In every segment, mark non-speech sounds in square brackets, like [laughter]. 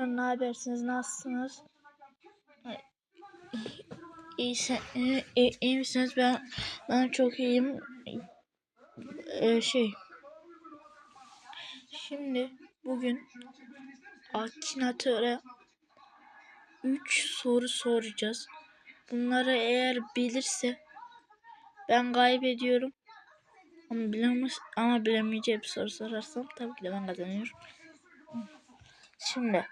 arkadaşlar ne habersiniz? Nasılsınız? İyisi, iyi, iyi, misiniz? Ben ben çok iyiyim. Ee, şey. Şimdi bugün Akinatöre 3 soru soracağız. Bunları eğer bilirse ben kaybediyorum. Ama bilemez ama bilemeyeceğim soru sorarsam tabii ki de ben kazanıyorum. Şimdi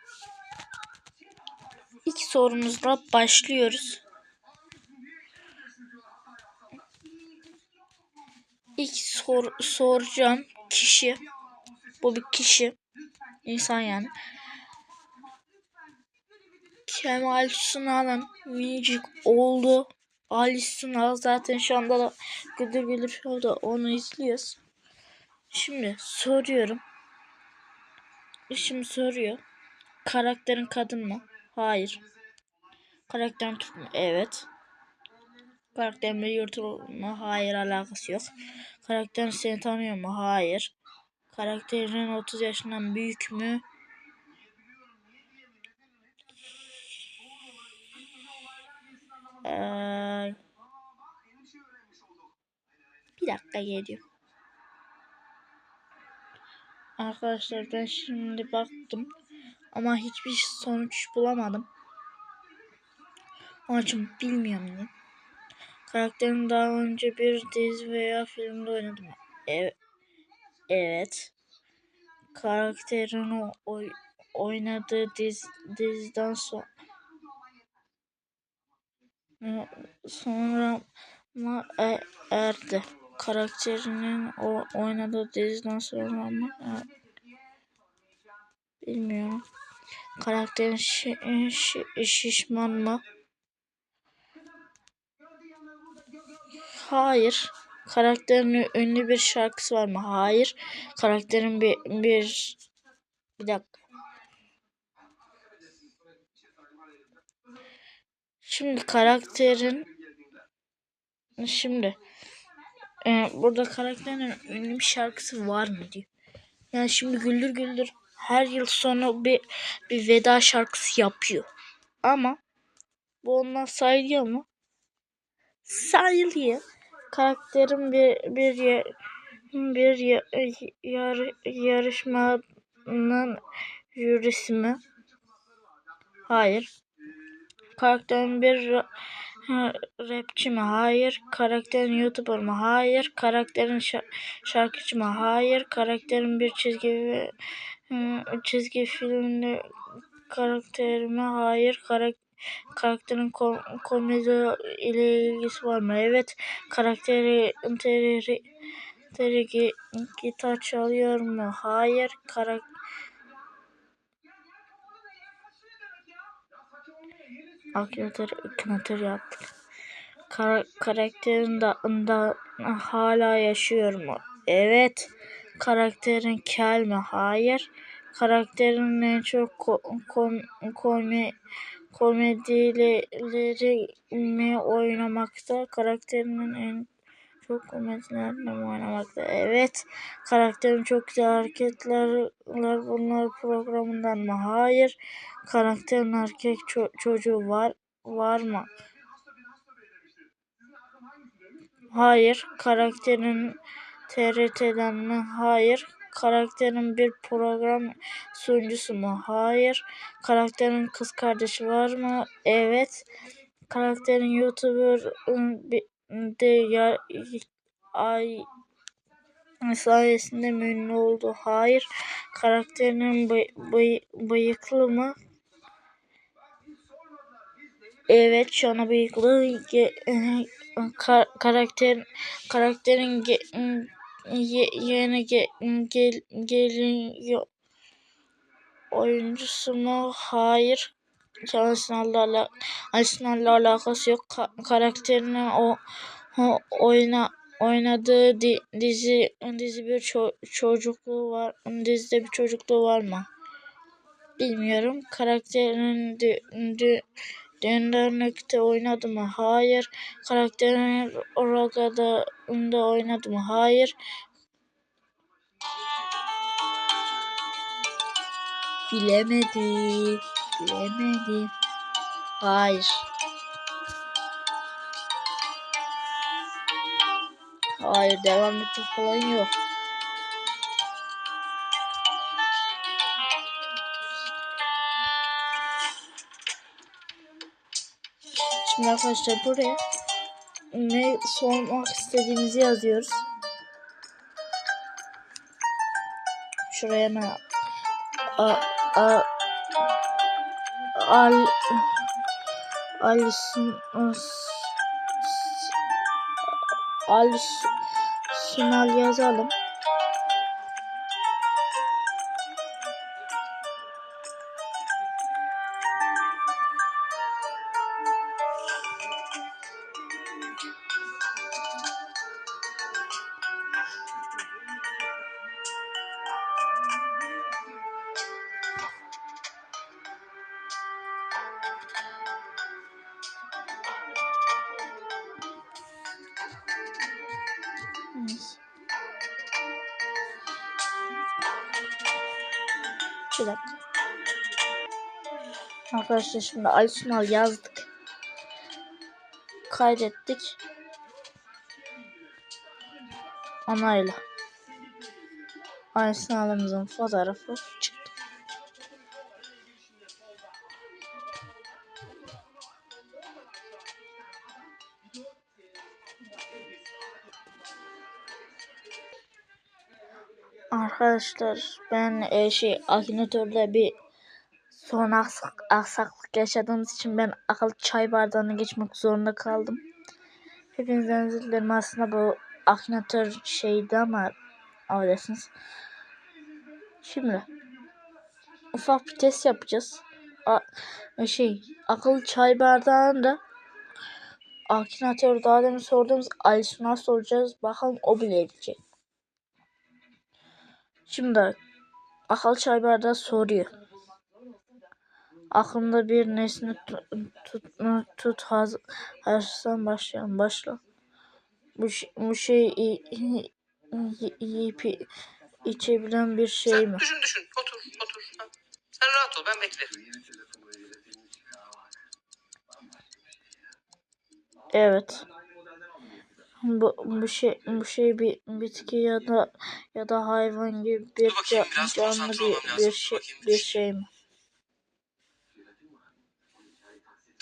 ilk sorumuzla başlıyoruz. İlk sor, soracağım kişi bu bir kişi insan yani. Kemal Sunal'ın minicik oldu. Ali Sunal zaten şu anda da Güldür Güldür Show'da onu izliyoruz. Şimdi soruyorum. Şimdi soruyor. Karakterin kadın mı? Hayır. Karakterin Türk mü? Evet. Karakterin bir yurtlu mu? Hayır alakası yok. Karakterin seni tanıyor mu? Hayır. Karakterin 30 yaşından büyük mü? Ee, bir dakika geliyor. Arkadaşlar ben şimdi baktım ama hiçbir sonuç bulamadım. Onun için bilmiyorum ne. Karakterin daha önce bir dizi veya filmde oynadı mı? Evet. Evet. Karakterin o oy, oynadığı diz, diziden sonra sonra mı e, erdi. Karakterinin o oynadığı diziden sonra? Evet. Bilmiyorum. Karakterin şi, şi, şişman mı? Hayır. Karakterin ünlü bir şarkısı var mı? Hayır. Karakterin bir bir bir dakika. Şimdi karakterin şimdi e, burada karakterin ünlü bir şarkısı var mı diyor. Yani şimdi Güldür Güldür her yıl sonra bir bir veda şarkısı yapıyor. Ama bu ondan sayılıyor mu? Sayılıyor. Karakterin bir bir bir yar, yarışmanın jürisi mi? Hayır. Karakterin bir rapçi mi? Hayır. Karakterin YouTuber mı? Hayır. Karakterin şarkıcı mı? Hayır. Karakterin bir çizgi çizgi filmde karakteri mi? Hayır. Karak karakterin kom komedi ile ilgisi var mı? Evet. Karakteri teri, teri gitar çalıyor mu? Hayır. Karakter Akinator, akinator yaptık. Kar karakterin da, da hala yaşıyor mu? Evet. Karakterin kel mi? Hayır. Karakterin en çok ko kom komi komedileri mi oynamakta? Karakterinin en çok komedilerle oynamakta? Evet. Karakterin çok güzel hareketler bunlar programından mı? Hayır. Karakterin erkek ço çocuğu var var mı? Hayır. Karakterin TRT'den mi? Hayır. Karakterin bir program sunucusu mu? Hayır. Karakterin kız kardeşi var mı? Evet. Karakterin YouTuber de ay sayesinde ünlü oldu? Hayır. Karakterinin bıy, bıy, bıyıklı mı? Evet şu an bıyıklı kar, karakter karakterin ge, ye, yeni ge, gel, gelin oyuncusu mu? Hayır. Arsenal'la Arsenal'la alakası yok. Ka karakterinin o, o oyna oynadığı di, dizi dizi bir ço çocukluğu var. Dizide bir çocukluğu var mı? Bilmiyorum. Karakterin Dendernek'te oynadı mı? Hayır. Karakterin Roga'da oynadı mı? Hayır. Bilemedik. Bilemedim. Hayır. Hayır devam etme falan yok. Şimdi arkadaşlar buraya ne sormak istediğimizi yazıyoruz. Şuraya hemen a, a, al Alisun Alice Sunal yazalım. 3 dakika. Arkadaşlar şimdi Ali Sunal yazdık. Kaydettik. Onayla. Ali fotoğrafı Arkadaşlar ben e, şey Akinator'da bir son aksak, aksaklık yaşadığımız için ben akıl çay bardağına geçmek zorunda kaldım. Hepinizden özür dilerim aslında bu Akinator şeydi ama affedersiniz. Şimdi ufak bir test yapacağız. A, şey akıllı çay bardağında Akinator daha demin sorduğumuz Alisun'a soracağız. Bakalım o bilebilecek. Şimdi akıl çay bardağı soruyor. Aklımda bir nesne tut, tut, tut haz, hazırsan başlayalım. Başla. Bu, bu şey yiyip içebilen bir şey Sen mi? düşün düşün. Otur otur. Ha. Sen rahat ol ben beklerim. Evet. Bu, bu şey bu şey bir bitki ya da ya da hayvan gibi bir Dur bakayım, ca- biraz canlı konsantre bir, bir şey bir şey mi?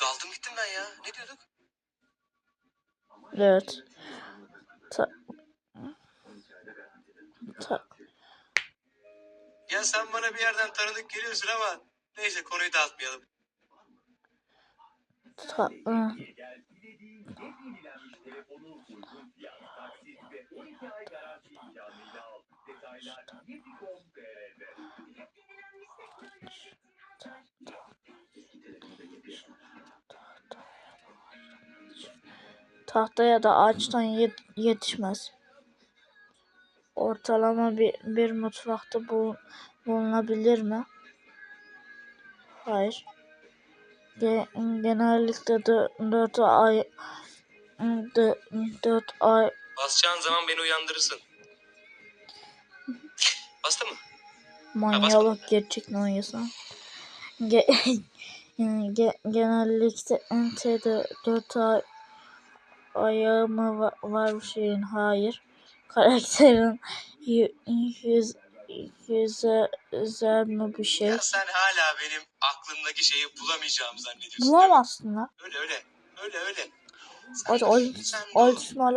Daldım gittim ben ya. Ne diyorduk? Evet. Ta, ta, Ya sen bana bir yerden tanıdık geliyorsun ama neyse konuyu dağıtmayalım. ta, ı, tahtaya da ağaçtan yet- yetişmez. Ortalama bir, bir mutfakta bu, bulunabilir mi? Hayır. Ge- genellikle de 4 ay 4 ay Basacağın zaman beni uyandırırsın. Bastı mı? manyalık gerçekten oynuyorsun. Ge [laughs] ge genellikle de 4 ay ayağı mı va- var bu şeyin? Hayır. Karakterin yü- yüz yüze özel mi bir şey? Ya sen hala benim aklımdaki şeyi bulamayacağımı zannediyorsun. Bulamazsın lan. Öyle öyle. Öyle öyle. Hadi dur, Al sen dur. Altismal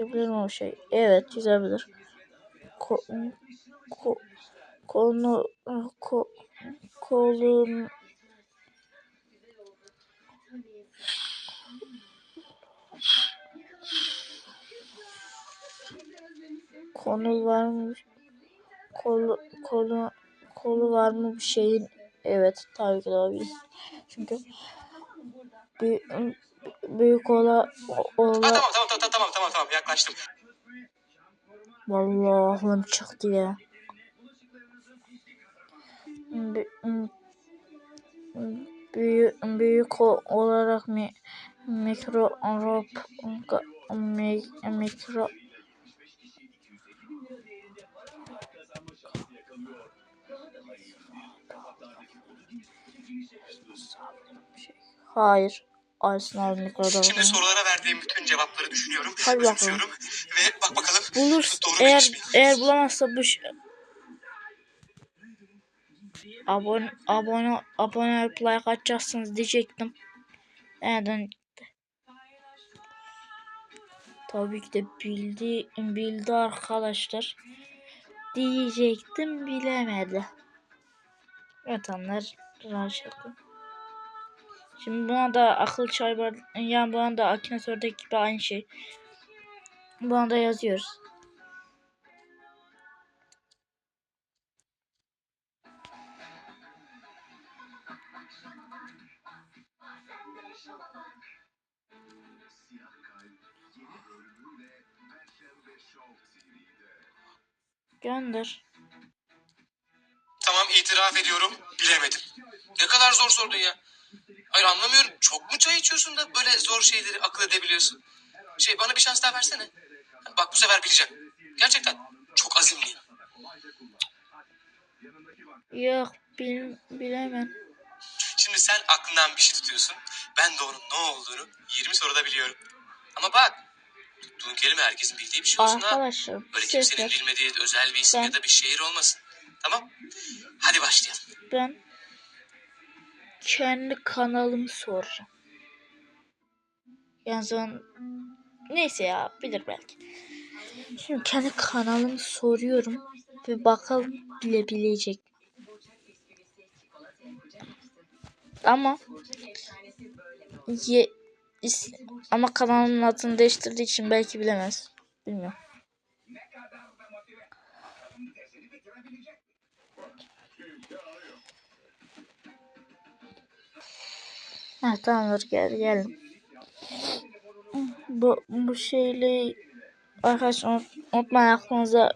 Sevilir mi o şey? Evet çizebilir. Ko, ko, konu ko, kolun konu var mı? Kolu kolu kolu var mı bir şeyin? Evet tabii ki de olabilir. Çünkü büyük, büyük ola ola. Ha, tamam, tamam tamam tamam tamam tamam yaklaştım. Vallahi çıktı ya. Büyük, büyük olarak mi, mikro Arap mi, mikro Hayır. Arsenal mikrodalga. Şimdi sorulara verdiğim bütün cevapları düşünüyorum. Hadi bakalım. Ve bak bakalım. Bulur Doğru eğer eğer bulamazsa bu abone abone abone olup like atacaksınız diyecektim. Nereden gitti? Tabii ki de bildi bildi arkadaşlar. Diyecektim bilemedi. Evet onlar şaka. Şimdi buna da akıl çay var. Yani buna da Akinator'daki gibi aynı şey. Buna da yazıyoruz. Gönder. Tamam itiraf ediyorum. Bilemedim. Ne kadar zor sordun ya. Hayır anlamıyorum. Çok mu çay içiyorsun da böyle zor şeyleri akıl edebiliyorsun? Şey bana bir şans daha versene. Bak bu sefer bileceğim. Gerçekten çok azimliyim. Yok bil, bilemem. Şimdi sen aklından bir şey tutuyorsun. Ben de onun ne olduğunu 20 soruda biliyorum. Ama bak tuttuğun kelime herkesin bildiği bir şey olsun ha. Arkadaşlar Böyle kimsenin bilmediği özel bir isim Ben- ya da bir şehir olmasın. Tamam? Hadi başlayalım. Ben kendi kanalımı soracağım. Yani zaman neyse ya bilir belki. Şimdi kendi kanalımı soruyorum ve bakalım bilebilecek. mi? Ama ye, is- ama kanalımın adını değiştirdiği için belki bilemez. Bilmiyorum. Ha tamamdır gel geldim. Bu bu şeyle arkadaşlar unut- unutmayın aklınıza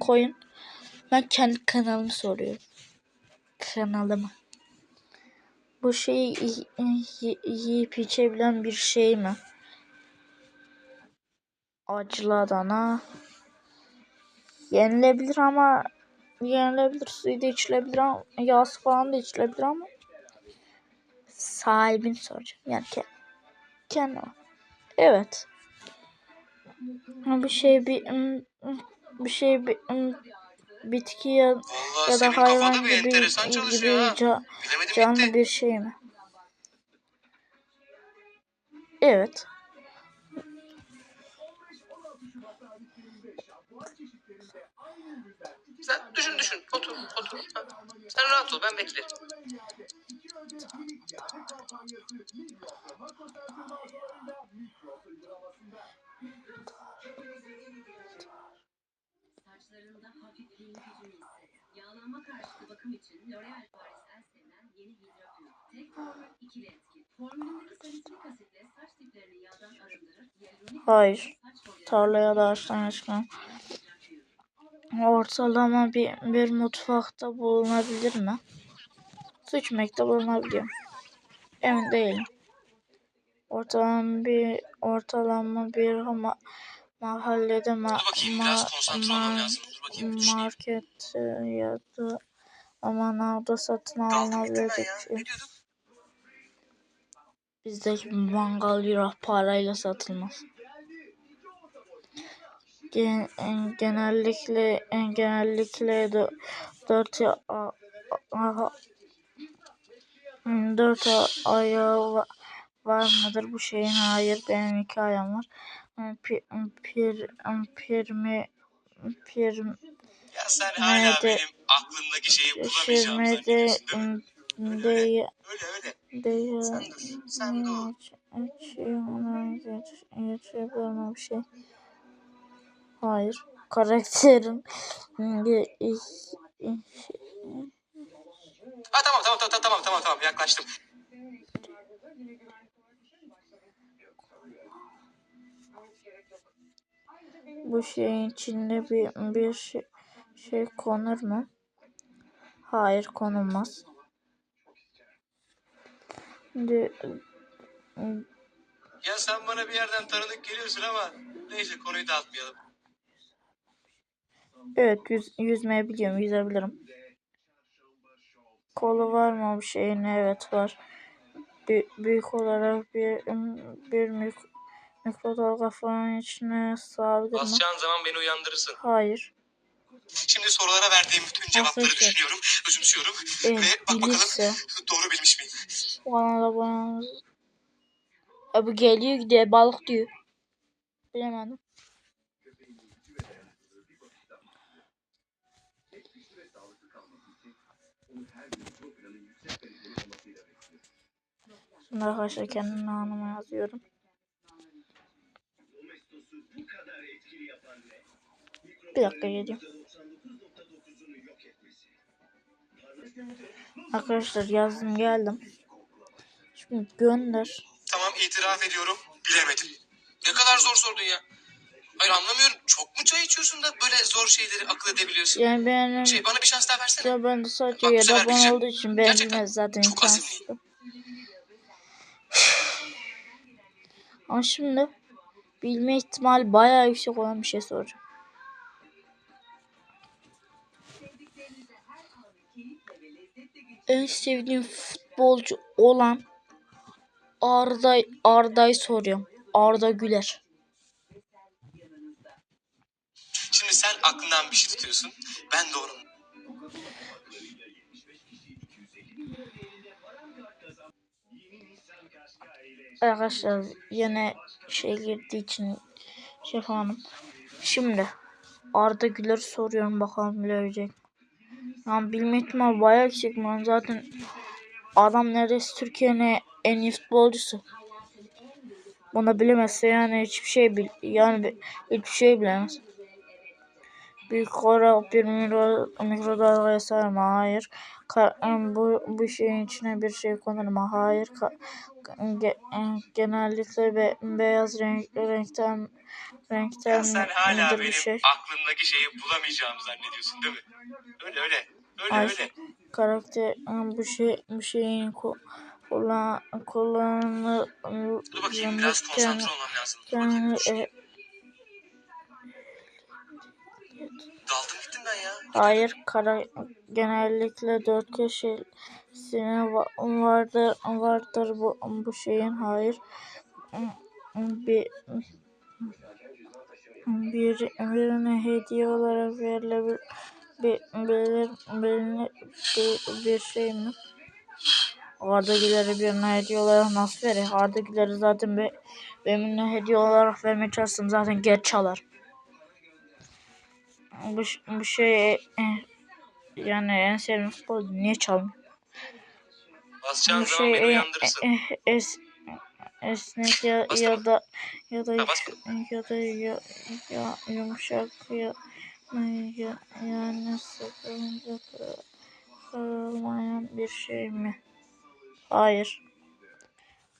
koyun. Ben kendi kanalımı soruyorum. Kanalımı. Bu şeyi yiyip içebilen bir şey mi? Acılı Adana. Yenilebilir ama yenilebilir. Suyu da içilebilir ama yağsı falan da içilebilir ama sahibini soracağım. Yani ke kendi. Evet. Bir şey bir bir şey bir bitki ya, Vallahi ya da hayvan gibi, gibi ca- canlı gitti. bir şey mi? Evet. Sen düşün düşün. Otur otur. Sen rahat ol ben beklerim. Saçlarında hafif pilli gücünü hisset. Yağlanma karşıtı bakım için L'Oreal Paris Elsev'den yeni hidropiyon. Tek formül ikili etki. Formülündeki salisilik asitle saç diplerini yağdan arındırır. Hayır. Tarlaya da ağaçtan çıkan ortalama bir, bir mutfakta bulunabilir mi? Su içmekte bulunabiliyor. Emin değilim. Ortalama bir ortalama bir ma mahallede ma bakayım, bir düşüneyim. market ya da satın Kaldım gittim ben alınabilecek şey. Bizdeki mangal euro parayla satılmaz. Gen, en- genellikle en genellikle de 4 ya, 4 ayağı va- var mıdır bu şeyin? Hayır benim iki ayağım var. Pir, pir, pirmi, pir, Ya sen hala Nerede? benim aklımdaki şeyi bulamayacağımı şirmede, zannediyorsun değil mi? de, Öyle öyle. de, Sen dur. Sen dur. Bir şey. Hayır. Karakterin Ha tamam tamam tamam tamam tamam tamam yaklaştım. bu şeyin içinde bir bir şey, şey konur mu? Hayır konulmaz. De, Ya sen bana bir yerden tanıdık geliyorsun ama neyse konuyu dağıtmayalım. evet yüz, yüzmeyi biliyorum yüzebilirim. Kolu var mı bir şeyin? Evet var. Bü- büyük olarak bir bir mik- mikrodalga falan içine sığabilir mi? Basacağın zaman beni uyandırırsın. Hayır. Şimdi sorulara verdiğim bütün cevapları Arkadaşlar. düşünüyorum, özümsüyorum E, ve bak bakalım bilirse doğru bilmiş miyim? bana da bana bu geliyor gidiyor balık diyor. Bilemedim. Şimdi arkadaşlar kendimi anıma yazıyorum. Bir dakika geleyim. Arkadaşlar yazdım geldim. Şimdi gönder. Tamam itiraf ediyorum, bilemedim. Ne kadar zor sordun ya. Hayır anlamıyorum. Çok mu çay içiyorsun da böyle zor şeyleri akıl edebiliyorsun? Yani benim Şey bana bir şans daha versene. ya ben de sadece Bak bu 7 sefer abone bileceğim. olduğu için ben zaten çok imkansız. Ama şimdi bilme ihtimali bayağı yüksek olan bir şey soracağım. En sevdiğim futbolcu olan Arda Arda'yı soruyorum. Arda Güler. Şimdi sen aklından bir şey tutuyorsun. Ben de onun. Arkadaşlar yine şey girdiği için şey yapamadım. Şimdi Arda Güler soruyorum bakalım bilebilecek. mi? Yani bilme ihtimali bayağı yüksek. Ben zaten adam neredeyse Türkiye'nin en iyi futbolcusu. Bunu bilemezse yani hiçbir şey bil yani bi- hiçbir şey bilemez. Büyük olarak bir mikro, mikrodalgaya mi? Hayır. Ka- bu, bu şeyin içine bir şey konur mu? Hayır. Ka- ge- genellikle be- beyaz renk, renkten renkten Ya sen hala benim bir şey? aklımdaki şeyi bulamayacağımı zannediyorsun değil mi? Öyle öyle. Öyle Ay, öyle. karakter bu şey bu şeyin kullan kullanılır Dur bakayım biraz konsantre olmam lazım. Dur bakayım. e, Daldım gittim ben ya. hayır kara genellikle dört köşesine va- vardır vardır bu bu şeyin hayır bir bir birine hediye olarak verilebilir bir bilir, bilinir bir, bir şey mi? Arda Güler'e birine hediye olarak nasıl verir? Arda Güler'i zaten be, benimle hediye olarak vermeye çalışsam zaten geç çalar. Bu, bu şey e, yani en sevdiğim futbolcu niye çalmıyor? Basacağın Bu zaman şey beni e, uyandırırsın. e, e, es, esnek ya, ya da ya da Ha, ya da ya, ya yumuşak ya ya yani sıkılınca kır- kırılmayan bir şey mi? Hayır.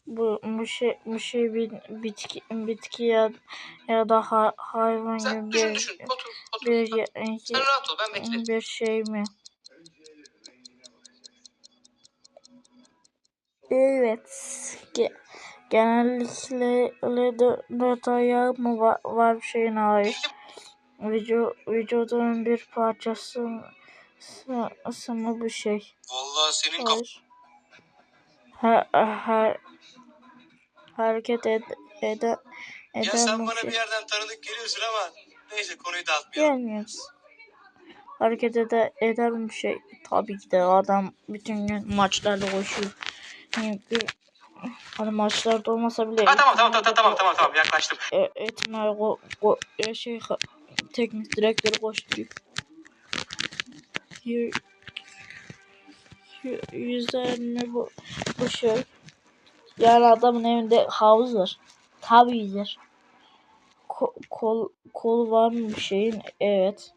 Bu şey şey bir bitki bitki ya ya da ha, hayvan Sen gibi düşün bir düşün. Otur otur. bir, Sen bir, rahat ol ben beklerim. bir şey mi? Evet. Ge- genellikle öyle dö- dört ayağı mı var, var bir şeyin hayır. Vücu, vücudunun bir parçası sı- mı bu şey? Vallahi senin kaf... Hayır. Her, her, hareket ed, ede, Ya eden sen bana bir yerden tanıdık geliyorsun ama neyse konuyu dağıtmayalım. Gelmiyoruz. Hareket ede, eder mi şey? Tabii ki de adam bütün gün maçlarda koşuyor. Çünkü hani maçlarda olmasa bile Ha tamam tamam tamam tamam tamam tamam yaklaştım. e, eğitimler go, go, e, şey teknik direktörü koşturuyor. Y- y- Yüzer mi bu, bu şey? Yani adamın evinde havuz var. Tabii yüzer. Ko, kol, kol var mı bir şeyin? Evet.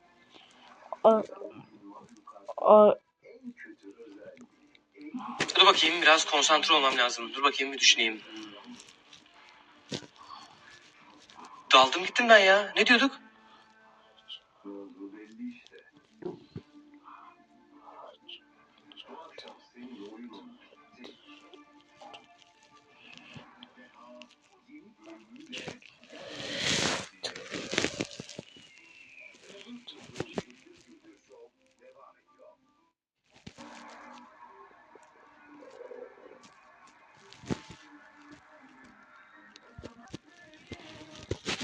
A, Dur bakayım biraz konsantre olmam lazım. Dur bakayım bir düşüneyim. Daldım gittim ben ya. Ne diyorduk?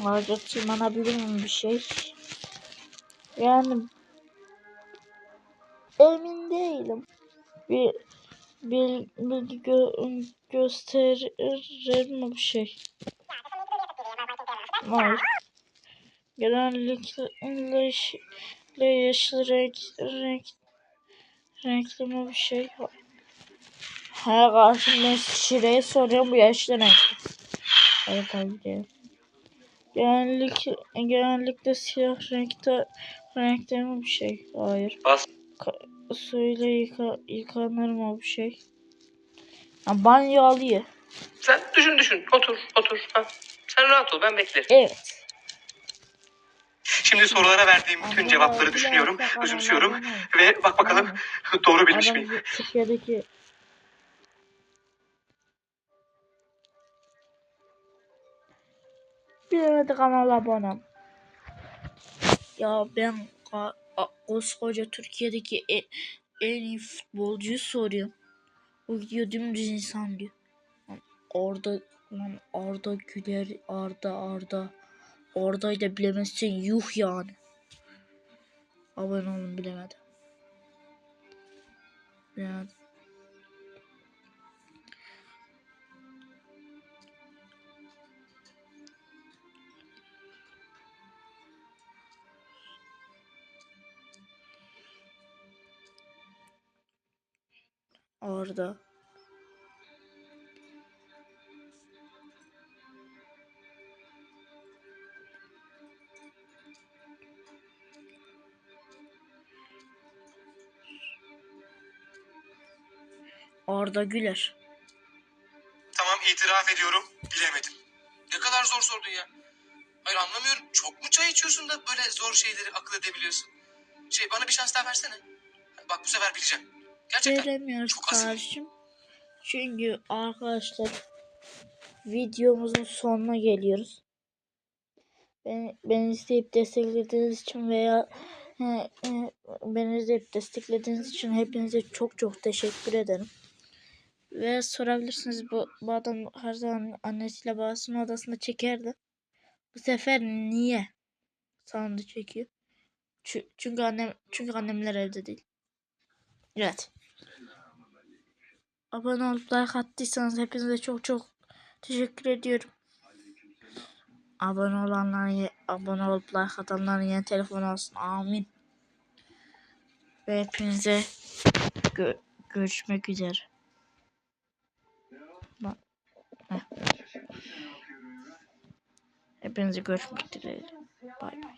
Ağaca tırmanabilir mi bir şey? Yani emin değilim. Bir bir bilgi gö gösterir mi bir şey? Hayır. Genellikle yeş- yeşil renk, renk renkli mi bir şey? Ha karşımda şireye soruyorum bu yeşil renkli. Evet tabii ki. Genellikle, genellikle siyah renkte renkte mi bir şey? Hayır. Bas. Ka- suyla yıka, yıkanır mı bir şey? Ha, banyo alıyor. Sen düşün düşün. Otur otur. Ha. Sen rahat ol ben beklerim. Evet. Şimdi sorulara verdiğim bütün cevapları düşünüyorum, özümsüyorum ve bak bakalım doğru bilmiş miyim? Türkiye'deki Kanala abone. ol. Ya ben koskoca Türkiye'deki en, en iyi futbolcuyu soruyorum. Bu video dümdüz insan diyor. Orada lan Arda Güler Arda Arda Arda'yı da bilemezsin yuh yani. Abone olun bilemedi. Yani. Orada. Arda Güler. Tamam itiraf ediyorum bilemedim. Ne kadar zor sordun ya. Hayır anlamıyorum. Çok mu çay içiyorsun da böyle zor şeyleri akıl edebiliyorsun? Şey bana bir şans daha versene. Bak bu sefer bileceğim. Gerçekten. Veremiyoruz kardeşim. Çünkü arkadaşlar videomuzun sonuna geliyoruz. Beni, beni izleyip desteklediğiniz için veya e, e, beni izleyip desteklediğiniz için hepinize çok çok teşekkür ederim. Ve sorabilirsiniz bu, bu adam her zaman annesiyle babasının odasında çekerdi. Bu sefer niye sandı çekiyor? Çü- Çünkü annem çünkü annemler evde değil. Evet abone olup like attıysanız hepinize çok çok teşekkür ediyorum. Abone olanlar, abone olup like atanların yeni telefon olsun. Amin. Ve hepinize gö görüşmek üzere. Hepinize görüşmek dileğiyle. Bay bay.